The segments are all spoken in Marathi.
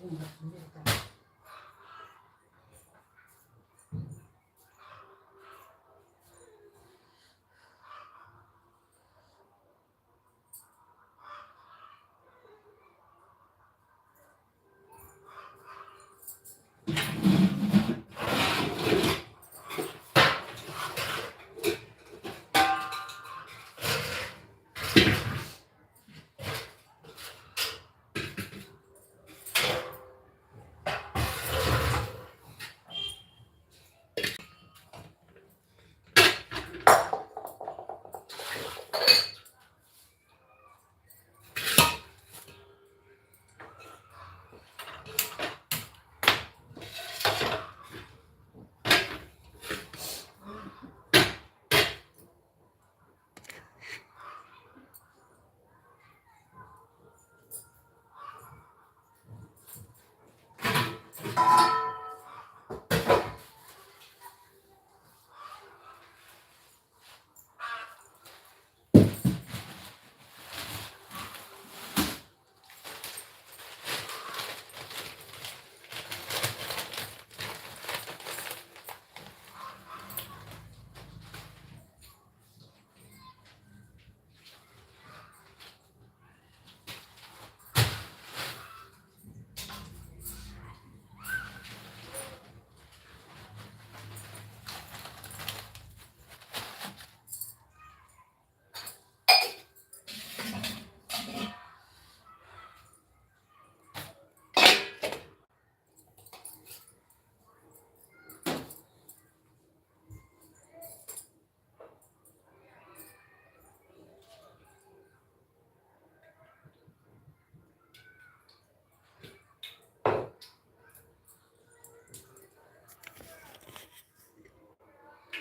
Mm-hmm.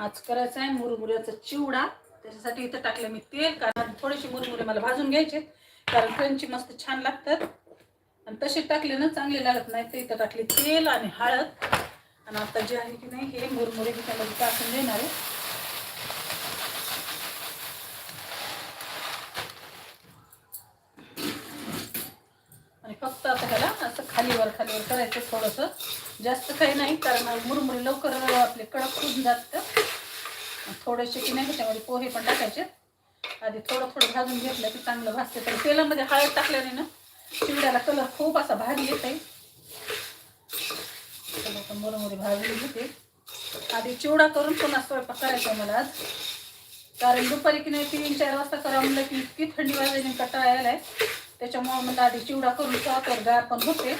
आज करायचा आहे मुरमुऱ्याचा चिवडा. त्याच्यासाठी इथं टाकलं मी तेल कारण थोडेसे मुरमुरे मला भाजून घ्यायचे कारण क्रंची मस्त छान लागतात. आणि तसे टाकले ना चांगले लागत नाही तर इथं टाकले तेल आणि हळद. आणि आता जे आहे की नाही हे मुरमुरे त्याच्यामध्ये टाकून देणार आहे. आणि फक्त आता ह्याला खालीवर खालीवर करायचं थोडंसं. जास्त काही नाही कारण मुरमुरे लवकर आपले कडक होऊन जातं थोडेसे की नाही त्याच्यामध्ये पोहे पण टाकायचे. आधी थोडं थोडं भाजून घेतलं की चांगलं भाजते. तर तेलामध्ये हळद टाकल्याने ना चिवड्याला कलर खूप असा भारी येत आहे मुरमुरे भाजून घेते. आधी चिवडा करून पुन्हा स्वयंपाक करायचा मला आज. कारण दुपारी की नाही तीन चार वाजता करा म्हणलं की इतकी थंडी वाजायची कटाळा आहे त्याच्यामुळे मग आधी चिवडा करून तर गार पण होते.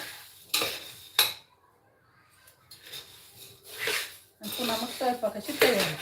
आणि पुन्हा मग स्वयंपाकाची तयारी.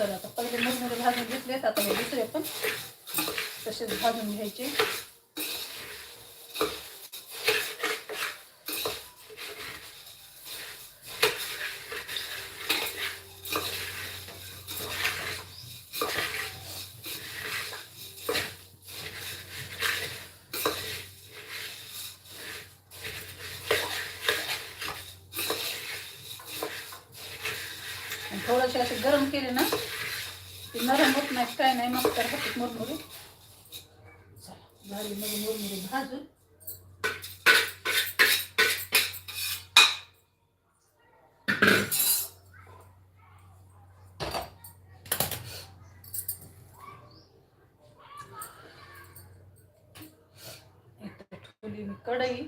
तर आता पहिले मुरमुरे भाजून घेतलेत आता हे दुसरे पण. तसेच भाजून घ्यायचे. थोडेसे असे गरम केले ना नरम होत नाही काय नाही मग तर होतात मुरमुरे. झाली मग मध्ये मुरमुरे भाजून. कढई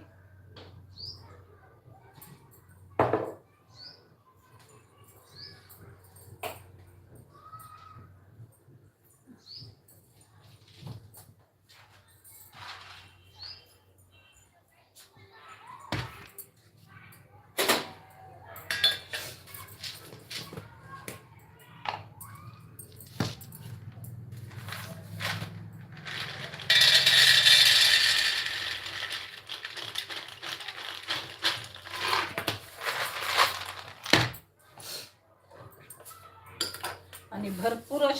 आणि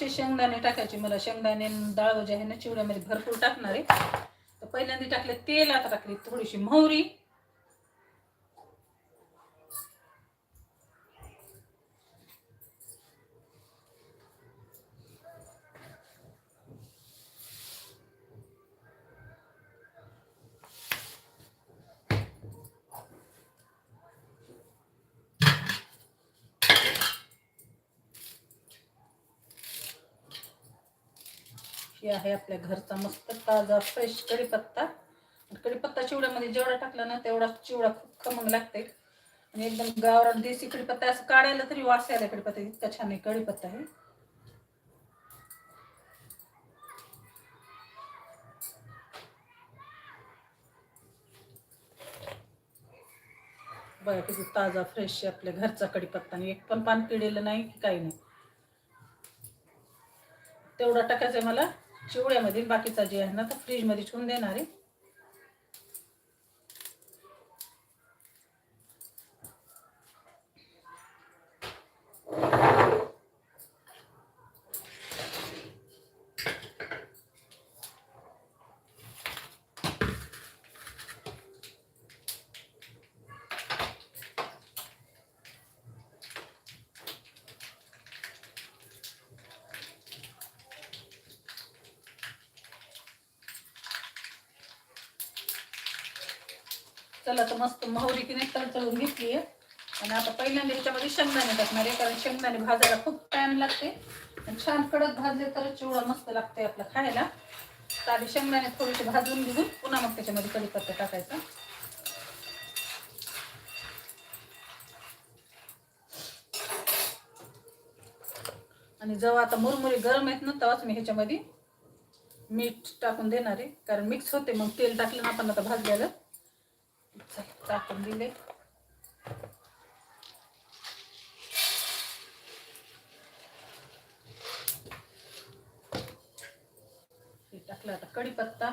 असे शेंगदाणे टाकायचे. मला शेंगदाणे डाळ जे आहे ना चिवड्यामध्ये भरपूर टाकणार आहे. तर पहिल्यांदा टाकले तेल आता टाकली थोडीशी मोहरी. ही आहे आपल्या घरचा मस्त ताजा फ्रेश कढीपत्ता. कढीपत्ता चिवड्यामध्ये जेवढा टाकला ना तेवढा चिवडा खूप खमंग लागते. आणि एकदम गावरान देसी कढीपत्ता असं काढायला तरी वास यायला कढीपत्ता इतका छान आहे कढीपत्ता आहे. बघा किती ताजा फ्रेश आहे आपल्या घरचा कढीपत्ता. आणि एक पण पान पिढेलं नाही की काही नाही. तेवढा टाकायचं आहे मला. चिवड्यामधील बाकीचा जे आहे ना तर फ्रीजमध्ये ठेवून देणार आहे. चला तर मस्त मोहरी की नाही तळतळून घेतली आहे. आणि आता पहिल्यांदा ह्याच्यामध्ये शेंगदाणे टाकणार आहे कारण शेंगदाणे भाजायला खूप टाइम लागते. आणि छान कडक भाजले तर चिवडा मस्त लागते आपलं खायला. तर आधी शेंगदाणे थोडेसे भाजून घेऊन पुन्हा मग त्याच्यामध्ये कढीपत्ता टाकायचा. आणि जेव्हा आता मुरमुरे गरम आहेत ना तेव्हाच मी ह्याच्यामध्ये मीठ टाकून देणार आहे. कारण मिक्स होते मग तेल टाकलं ना आपण आता भाजलेलं. टाकून दिले हे टाकलं आता कढीपत्ता.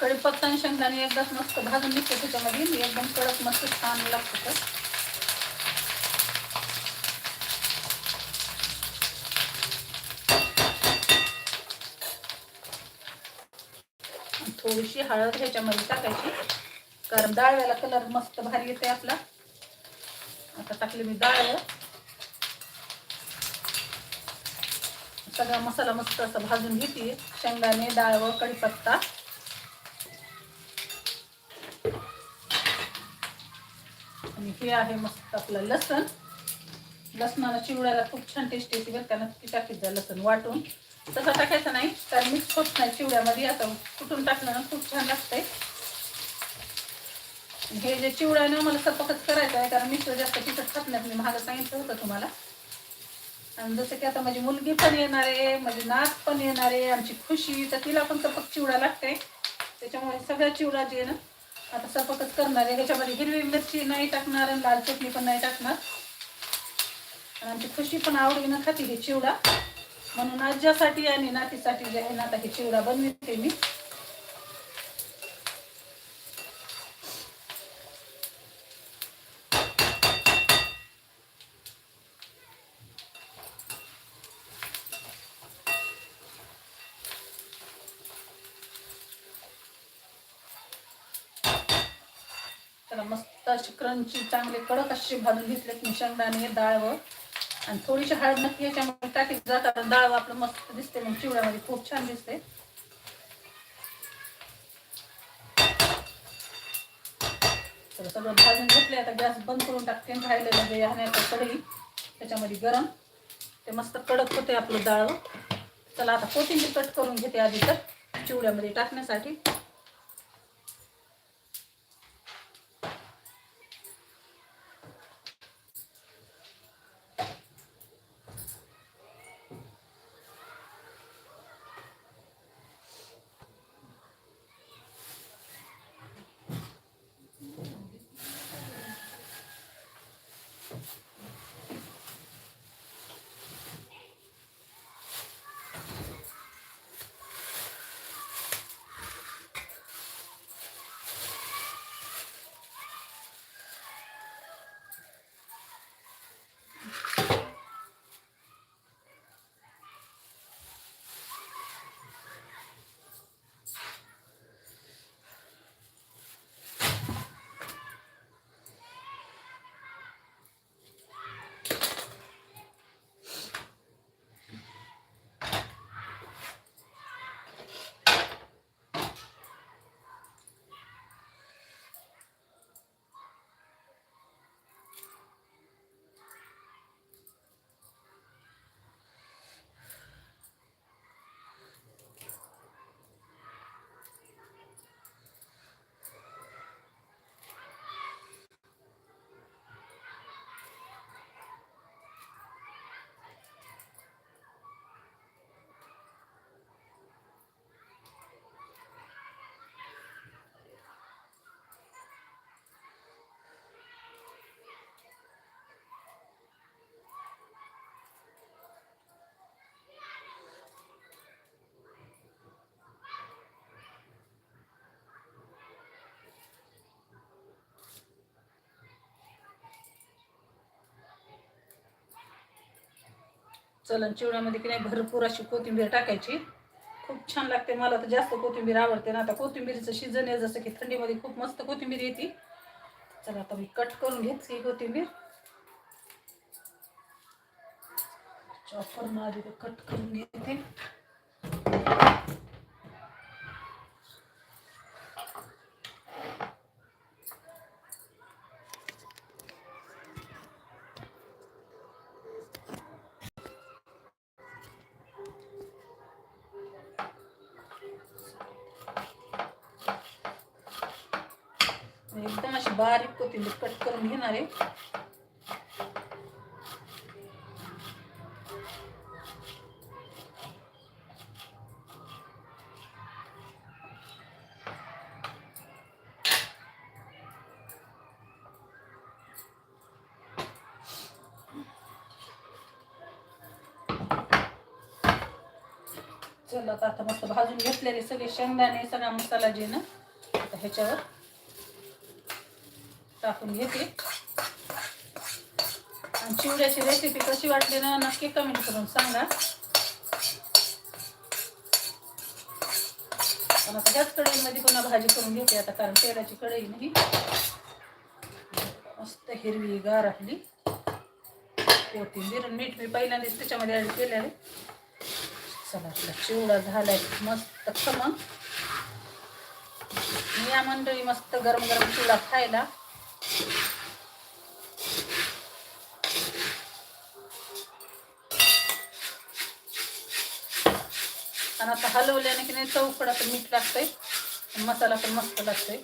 कढीपत्ता आणि शेंगदाणे एकदाच मस्त भाजून निघते त्याच्यामध्ये. एकदम कडक मस्त छान लागतं तर थोडीशी हळद ह्याच्यामध्ये टाकायची. कारण डाळव्याला कलर मस्त भारी येते आपला. आता टाकले मी डाळ. सगळा मसाला मस्त असा भाजून घेते. शेंगदाणे डाळ कढीपत्ता. हे आहे मस्त आपलं लसण. लसणाला चिवड्याला खूप छान टेस्ट येते बरं त्यानं ती टाकीत जा लसण वाटून. तसं टाकायचं नाही कारण मिक्स होत नाही चिवड्यामध्ये. आता कुठून टाकलं ना खूप छान लागतंय. हे जे चिवडा आहे ना मला सपकच करायचं आहे कारण मिस्टर जास्त तिखट खात नाही मी महाग सांगितलं होतं तुम्हाला. आणि जसं की आता माझी मुलगी पण येणार आहे माझी नात पण येणार आहे आमची खुशी. तर तिला पण सपक चिवडा लागते त्याच्यामुळे सगळ्या चिवडा जे आहे ना आता सपकच करणार आहे. त्याच्यामध्ये हिरवी मिरची नाही टाकणार आणि लाल चटणी पण नाही टाकणार. आणि आमची खुशी पण आवडीनं खाती हे चिवडा. म्हणून आज्यासाठी आणि नातीसाठी जे आहे ना आता हे चिवडा बनवते मी. त्याला मस्त अशी क्रंची चांगले कडक असे भाजून घेतले की शेंगदाणे डाळ व आणि थोडीशी हळद नक्की याच्यामध्ये टाकीत जातात डाळ आपलं मस्त दिसते मग चिवड्यामध्ये खूप छान दिसते. तर सगळं भाजून घेतले आता गॅस बंद करून टाकते आणि राहिलेलं जे आहे कढई त्याच्यामध्ये गरम. ते मस्त कडक होते आपलं डाळ चला आता कोथिंबीर कट करून घेते आधी तर चिवड्यामध्ये टाकण्यासाठी. चलन चिवड्यामध्ये की नाही भरपूर अशी कोथिंबीर टाकायची. खूप छान लागते. मला तर जास्त कोथिंबीर आवडते ना. आता कोथिंबीरचं सीझन आहे. जसं की थंडीमध्ये खूप मस्त कोथिंबीर येते. चला आता मी कट करून घेतली कोथिंबीर. चॉपर आधी कट करून घेते एकदम अशी बारीक कोथिंबीर कट करून घेणार आहे. चला आता आता मस्त भाजून घेतलेले सगळे शेंगदाणे सगळा मसाला जे ना आता ह्याच्यावर टाकून घेते. आणि चिवड्याची रेसिपी कशी वाटली ना नक्की कमेंट करून सांगा. आणि आता त्याच कढईमध्ये पुन्हा भाजी करून घेते आता कारण तेलाची कढई नाही. मस्त हिरवी गार आपली. कोथिंबीर मीठ मी पहिल्यांदाच त्याच्यामध्ये ॲड केले आहे. चला आपला चिवडा झालाय मस्त खमंग. या मंडळी मस्त गरम गरम चिवडा खायला. आणि आता हलवल्याने की नाही चौकडा पण मीठ लागतंय. मसाला पण मस्त लागतोय.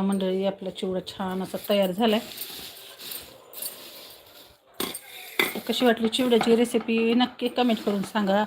तर मंडळी आपला चिवडा छान असा तयार झाला आहे कशी वाटली चिवड्याची रेसिपी नक्की कमेंट करून सांगा.